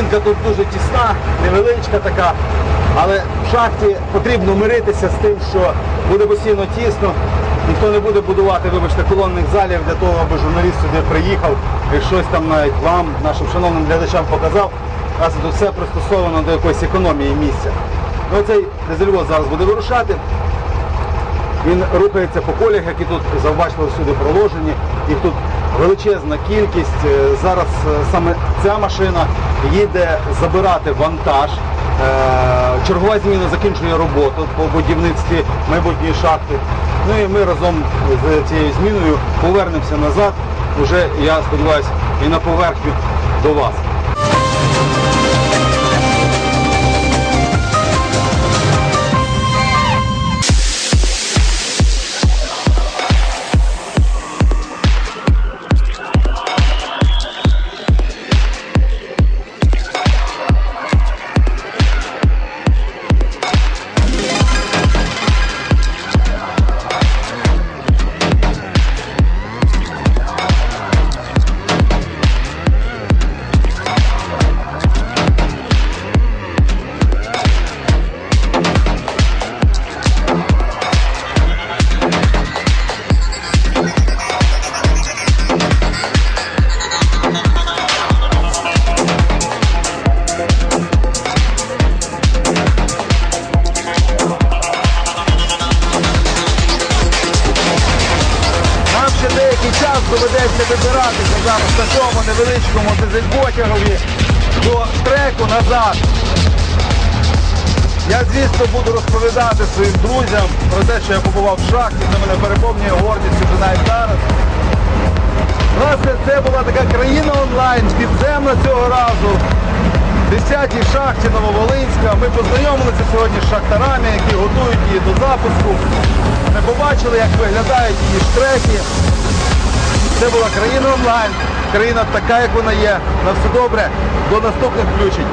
Кабінка тут дуже тісна, невеличка така. Але в шахті потрібно миритися з тим, що буде постійно тісно. Ніхто не буде будувати, вибачте, колонних залів для того, аби журналіст сюди приїхав і щось там навіть вам, нашим шановним глядачам показав. Нас тут все пристосовано до якоїсь економії місця. Ну, цей дизельвоз зараз буде вирушати. Він рухається по колях, які тут завбачили всюди проложені. Їх тут величезна кількість. Е, Зараз е, саме ця машина їде забирати вантаж. Е, Чергова зміна закінчує роботу по будівництві майбутньої шахти. Ну і ми разом з цією зміною повернемося назад. Уже, я сподіваюся, і на поверхню до вас. Доведеться вибиратися зараз на цьому невеличкому дизель-потягові до треку назад. Я, звісно, буду розповідати своїм друзям про те, що я побував в шахті, це мене переповнює гордістю вже навіть зараз. Власне, це була така країна онлайн, підземна цього разу. В 10-й шахті Нововолинська. Ми познайомилися сьогодні з шахтарами, які готують її до запуску. Ми побачили, як виглядають її штреки. Це була країна онлайн, країна така, як вона є. На все добре. До наступних включень.